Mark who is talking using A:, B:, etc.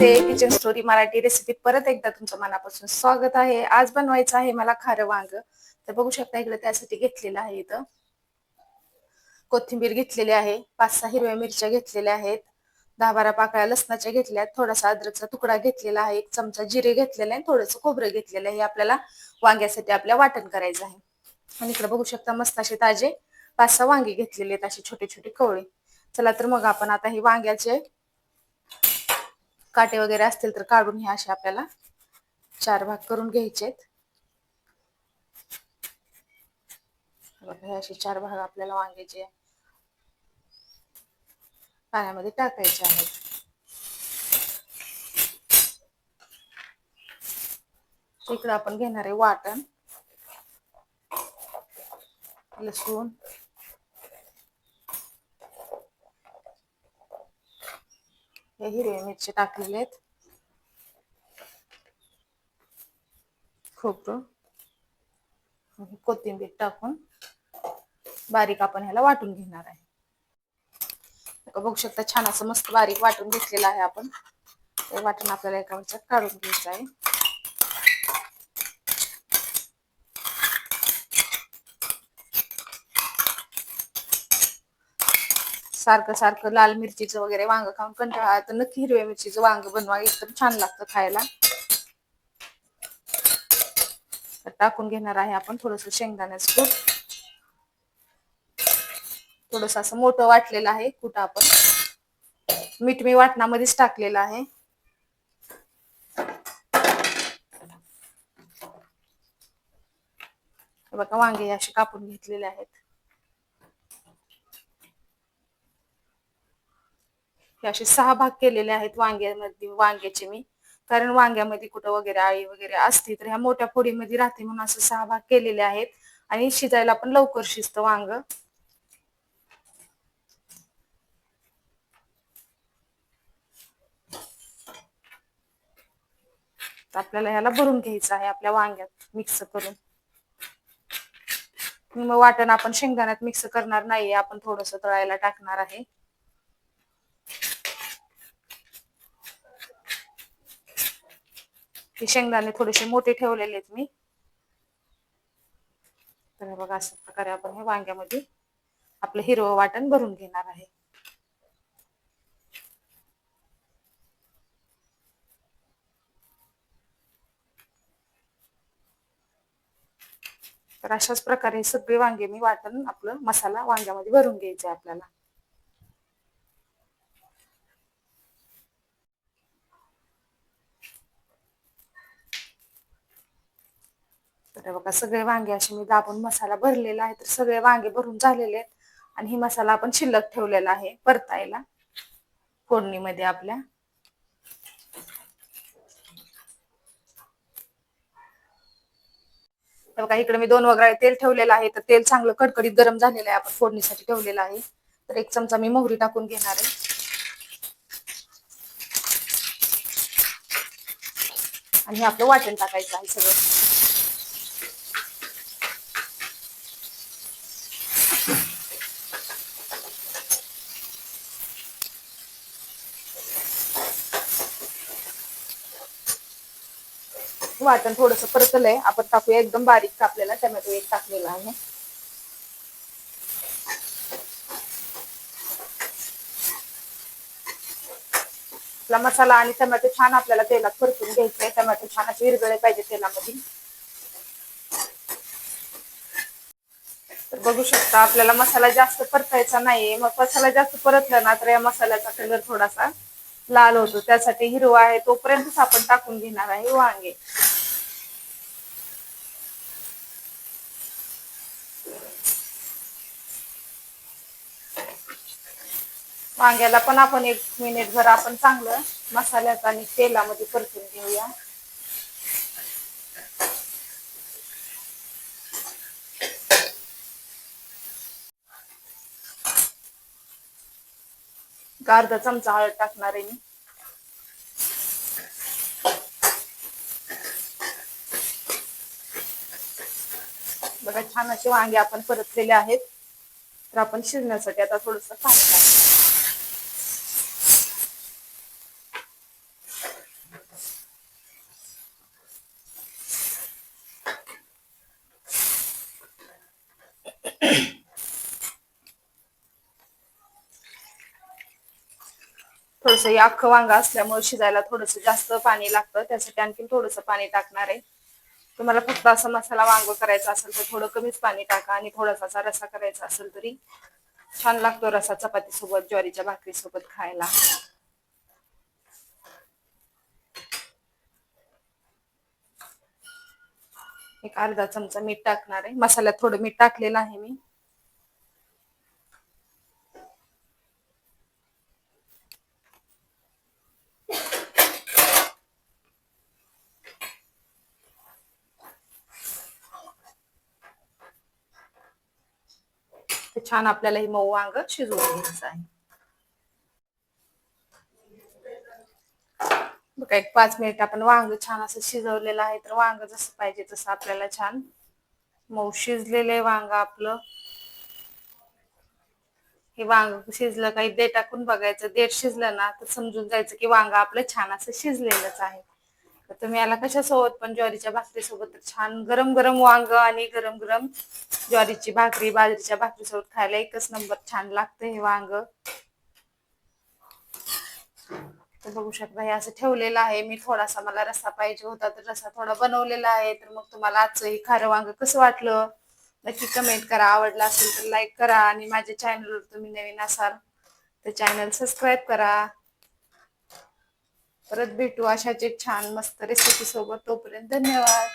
A: नमस्ते. Kitchen story Marathi रेसिपीत परत एकदा तुमचं मनापासून स्वागत आहे. आज बनवायचं आहे मला खारं वांग. तर बघू शकता इकडे त्यासाठी घेतलेलं आहे इथं. कोथिंबीर घेतलेली आहे. पाच सहा हिरव्या मिरच्या घेतलेल्या आहेत. दहा बारा पाकळ्या लसणाच्या घेतल्या आहेत. थोडासा अद्रकचा तुकडा घेतलेला आहे. एक चमचा जिरे घेतलेला आहे थोडंसं खोबरं घेतलेलं आहे. हे आपल्याला वांग्यासाठी आपल्या वाटण करायचं आहे. आणि इकडे बघू शकता मस्त असे ताजे पाच सहा वांगे घेतलेले आहेत असे छोटे छोटे कवळे. चला तर मग आपण आता हे वांग्याचे काटे वगैरे असतील तर काढून हे असे आपल्याला. चार भाग करून घ्यायचे हे असे चार भाग आपल्याला वांग्याचे पाण्यामध्ये टाकायचे आहेत. इकडं आपण घेणार आहे वाटण. लसूण. हे हिरवे मिरची टाकलेले आहेत. खोबरं. कोथिंबीर टाकून बारीक आपण ह्याला वाटून घेणार आहे. बघू शकता छान असं मस्त बारीक वाटून घेतलेलं आहे आपण. ते वाटण आपल्याला एका वरच्यात काढून घ्यायचं आहे. सारखं सारखं लाल मिरचीचं वगैरे वांग खाऊन कंटाळा तर नक्की हिरव्या मिरचीचं वांग बनवा. एकदम छान लागतं खायला. तर टाकून घेणार आहे आपण थोडस शेंगदाण्याचं कूट. थोडस असं मोठं वाटलेलं आहे कुठ आपण. मीठ मी वाटणामध्येच टाकलेलं आहे. बघा वांगे असे कापून घेतलेले आहेत. हे असे सहा भाग केलेले आहेत वांग्यामध्ये वांग्याचे मी. कारण वांग्यामध्ये कुठं वगैरे आळी वगैरे असते तर ह्या मोठ्या फोडीमध्ये राहते म्हणून असं सहा भाग केलेले आहेत. आणि शिजायला पण लवकर शिजतं वांग. आपल्याला ह्याला भरून घ्यायचं आहे आपल्या वांग्यात मिक्स करून. मग वाटण आपण शेंगदाण्यात मिक्स करणार नाहीये आपण थोडस तळायला टाकणार आहे. हे शेंगदाणे थोडेसे मोठे ठेवलेले आहेत मी. तर बघा अशा प्रकारे आपण हे वांग्यामध्ये आपलं हिरवं वाटण भरून घेणार आहे. तर अशाच प्रकारे सगळे वांगे मी वाटण आपलं मसाला वांग्यामध्ये भरून घ्यायचे आपल्याला. तर बघा सगळे वांगे असे मी दाबून मसाला भरलेला आहे तर सगळे वांगे भरून झालेले आहेत. आणि ही मसाला आपण शिल्लक ठेवलेला आहे परतायला फोडणीमध्ये आपल्या. बघा इकडे मी दोन वगैरे तेल ठेवलेलं आहे तर तेल चांगलं कडकडीत गरम झालेलं आहे आपण फोडणीसाठी ठेवलेलं आहे. तर एक चमचा मी मोहरी टाकून घेणार आहे. आणि हे आपलं वाटण टाकायचं आहे सगळं. वाटण थोडस परतलंय. आपण टाकूया. एकदम बारीक कापलेला टमॅटो एक टाकलेला आहे. आपला मसाला आणि टमॅटो छान आपल्याला तेलात परतून घ्यायचंय. टमॅटो छान असे विरगळे पाहिजे तेलामध्ये. तर बघू शकता आपल्याला मसाला जास्त परतायचा नाहीये. मग मसाला जास्त परतला ना तर या मसाल्याचा कलर थोडासा लाल होतो. त्यासाठी हिरवा आहे तोपर्यंतच आपण टाकून घेणार आहे वांगे. वांग्याला पण आपण एक मिनिट भर आपण चांगलं मसाल्यात आणि तेलामध्ये परतून घेऊया. अर्धा चमचा हळद टाकणार आहे मी. बघा छान असे वांगे आपण परतलेले आहेत. तर आपण शिजण्यासाठी आता थोडस पाणी टाकू. थोडस अख्खं वांग असल्यामुळे शिजायला थोडस जास्त पाणी लागतं. त्यासाठी आणखी थोडस पाणी टाकणार आहे. तुम्हाला फक्त असा मसाला वांग करायचा असेल तर थोडं कमीच पाणी टाका आणि थोडासा रसा करायचा असेल तरी छान लागतो रसा चपाती सोबत ज्वारीच्या भाकरी सोबत खायला. एक अर्धा चमचा मीठ टाकणार आहे. मसाल्यात थोडं मीठ टाकलेलं आहे मी. छान आपल्याला ही मऊ वांग शिजवून घ्यायचं आहे. बघा एक पाच मिनिट आपण वांग छान असं शिजवलेलं आहे तर वांग जसं पाहिजे तसं आपल्याला छान मऊ शिजलेलं आहे वांग आपलं. हे वांग शिजलं काही दे टाकून बघायचं देठ शिजलं ना तर समजून जायचं की वांग आपलं छान असं शिजलेलंच आहे. तर तुम्ही याला कशासोबत पण ज्वारीच्या भाकरीसोबत छान गरम गरम वांग आणि गरम गरम ज्वारीची भाकरी बाजरीच्या भाकरीसोबत खायला एकच नंबर छान लागतं हे वांग. तर बघू शकता हे असं ठेवलेलं आहे. मी थोडासा मला रस्सा पाहिजे होता तर रस्सा थोडा बनवलेला आहे. तर मग तुम्हाला आजचं हे खारं वांग कसं वाटलं? नक्की कमेंट करा. आवडलं असेल तर लाईक करा. आणि माझ्या चॅनलवर तुम्ही नवीन असाल तर चॅनल सबस्क्राईब करा. परत भेटू अशाच एक छान मस्त रेसिपी सोबत. तोपर्यंत धन्यवाद.